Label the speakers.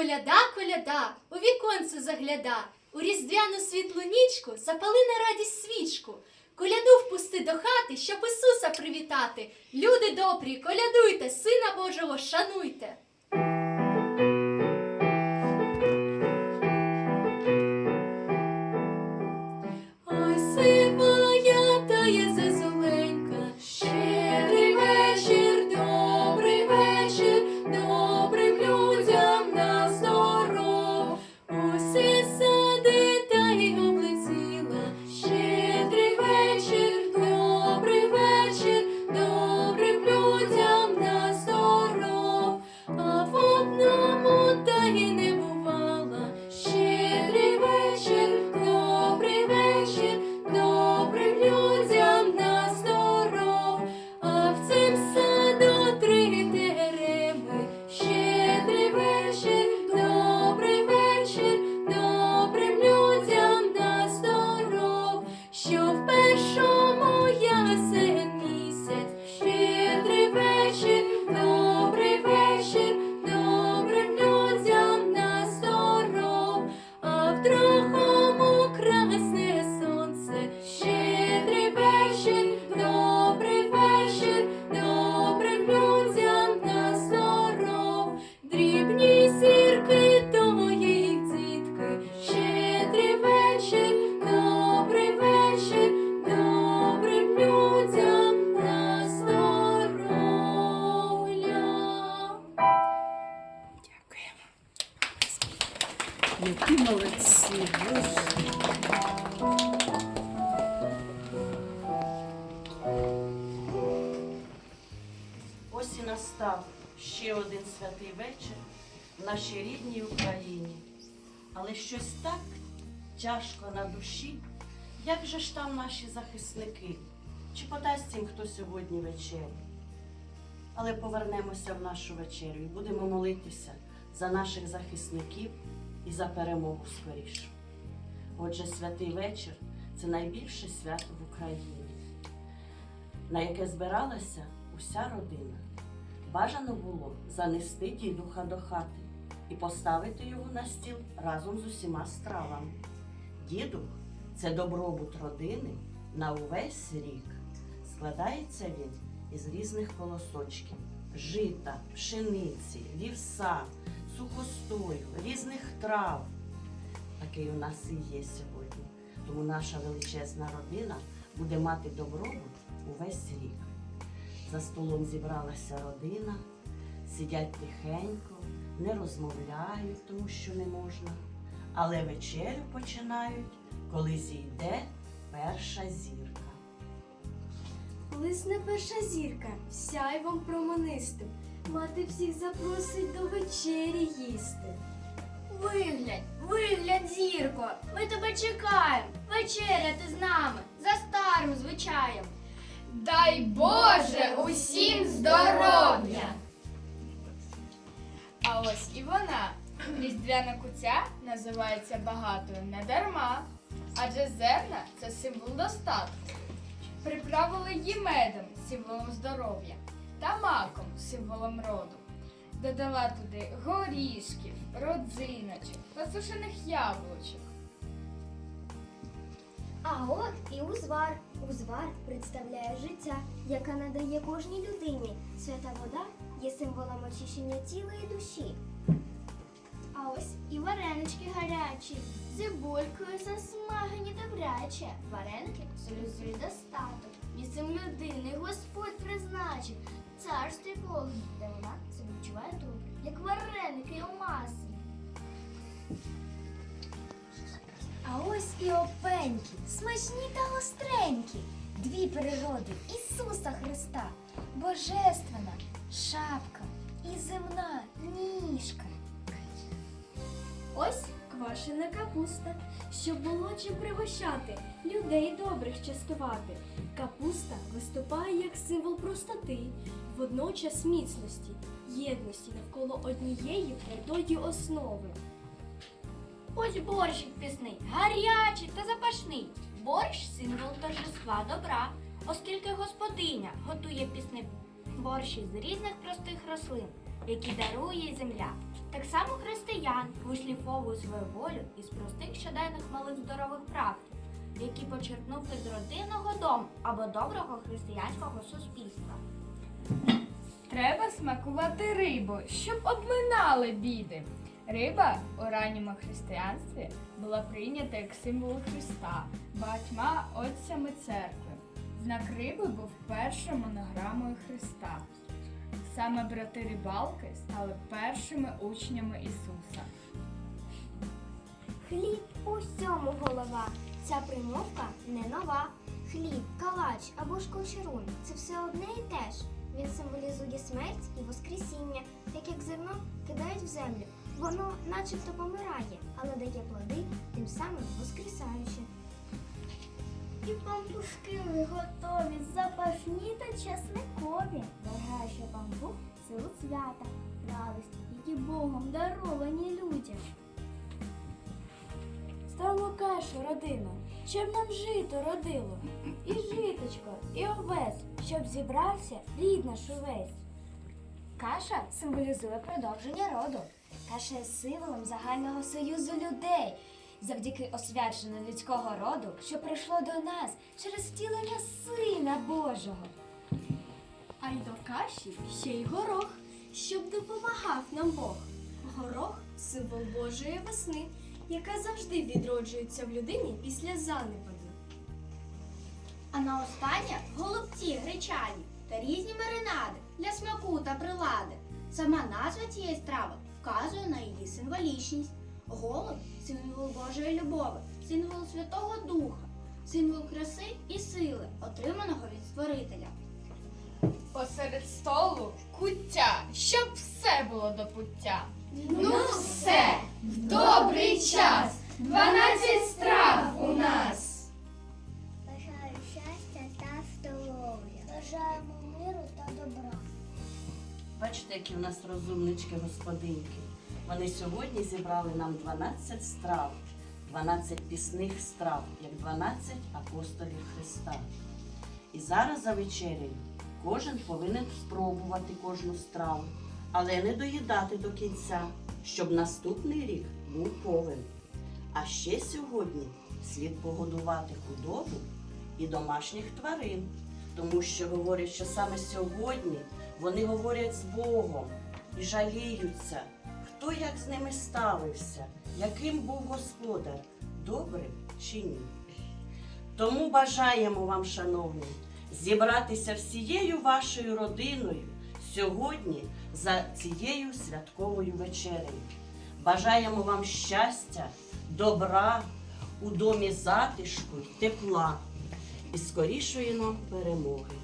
Speaker 1: Коляда, коляда, у віконце загляда, у різдвяну світлу нічку запали на радість свічку. Коляду впусти до хати, щоб Ісуса привітати. Люди добрі, колядуйте, Сина Божого шануйте.
Speaker 2: Нашій рідній Україні. Але щось так тяжко на душі, як же ж там наші захисники? Чи подасть їм хто сьогодні вечерю? Але повернемося в нашу вечерю і будемо молитися за наших захисників і за перемогу скоріше. Отже, святий вечір це найбільше свято в Україні, на яке збиралася уся родина. Бажано було занести дідуха до хати і поставити його на стіл разом з усіма стравами. Дідух це добробут родини на увесь рік. Складається він із різних колосочків: жита, пшениці, вівса, сухостою, різних трав. Такий у нас і є сьогодні. Тому наша величезна родина буде мати добробут увесь рік. За столом зібралася родина, сидять тихенько, не розмовляють, тому що не можна. Але вечерю починають, коли зійде перша зірка.
Speaker 3: Лисне перша зірка, сяйвом променистим, мати всіх запросить до вечері їсти.
Speaker 4: Виглянь, виглянь, зірко, ми тебе чекаємо. Вечеряти з нами за старим звичаєм. Дай Боже усім здоров'я!
Speaker 5: Ось і вона. Різдвяна куця називається багатою не дарма, адже зерна це символ достатку. Приправили її медом, символом здоров'я, та маком, символом роду. Додала туди горішків, родзиночок та сушених яблучок.
Speaker 3: А от і узвар. Узвар представляє життя, яке надає кожній людині. Свята вода є символом очищення тіла і душі.
Speaker 4: А ось і варенички гарячі, цибулькою засмажені добряче. Вареники солюзує достаток. Місцем людини Господь призначив. Царстві Бога, де вона себе відчуває добре, як вареники у маслі.
Speaker 3: А ось і опеньки, смачні та гостренькі. Дві природи Ісуса Христа, Божественна шапка і земна ніжка.
Speaker 6: Ось квашена капуста, щоб було чим пригощати, людей добрих частувати. Капуста виступає як символ простоти, водночас міцності, єдності навколо однієї твердої основи.
Speaker 4: Ось борщик пісний, гарячий та запашний. Борщ символ торжества добра, оскільки господиня готує пісний борщ із різних простих рослин, які дарує земля. Так само християн вишліфовує свою волю із простих щоденних малих здорових практик, які почерпнути з родинного дому або доброго християнського суспільства.
Speaker 5: Треба смакувати рибу, щоб обминали біди. Риба у ранньому християнстві була прийнята як символ Христа багатьма отцями церкви. Знак риби був першою монограмою Христа. Саме брати рибалки стали першими учнями Ісуса.
Speaker 3: Хліб у всьому голова. Ця примовка не нова. Хліб, калач або ж кочерун це все одне і те ж. Він символізує смерть і воскресіння, так як зерно кидають в землю. Воно начебто помирає, але дає плоди, тим самим воскресаючи.
Speaker 4: І пампушки готові, запашні та чесникові. Вважаю, пампух силу свята, радості, які Богом даровані людям.
Speaker 6: Ставимо кашу, родино, щоб нам жито родило. І житочко, і овес, щоб зібрався рід наш увесь.
Speaker 3: Каша символізує продовження роду. Каша є символом загального союзу людей, завдяки освяченню людського роду, що прийшло до нас через втілення Сина Божого.
Speaker 6: А й до каші ще й горох, щоб допомагав нам Бог. Горох символ Божої весни, яка завжди відроджується в людині після занепаду.
Speaker 4: А на останнє голубці гречані та різні маринади для смаку та прилади. Сама назва цієї страви вказує на її символічність. Голуб символ Божої любові, символ Святого Духа, символ краси і сили, отриманого від Створителя.
Speaker 5: Посеред столу куття, щоб все було до пуття.
Speaker 4: Ну все, в добрий час, 12 страв у нас.
Speaker 3: Бажаю щастя та здоров'я. Бажаємо миру та добра.
Speaker 2: Бачите, які в нас розумнички господинки. Вони сьогодні зібрали нам 12 страв, 12 пісних страв, як 12 апостолів Христа. І зараз за вечерею кожен повинен спробувати кожну страву, але не доїдати до кінця, щоб наступний рік був повен. А ще сьогодні слід погодувати худобу і домашніх тварин, тому що говорять, що саме сьогодні вони говорять з Богом і жаліються, хто як з ними ставився, яким був господар, добрий чи ні. Тому бажаємо вам, шановні, зібратися всією вашою родиною сьогодні за цією святковою вечерею. Бажаємо вам щастя, добра, у домі затишку тепла і скорішої нам перемоги.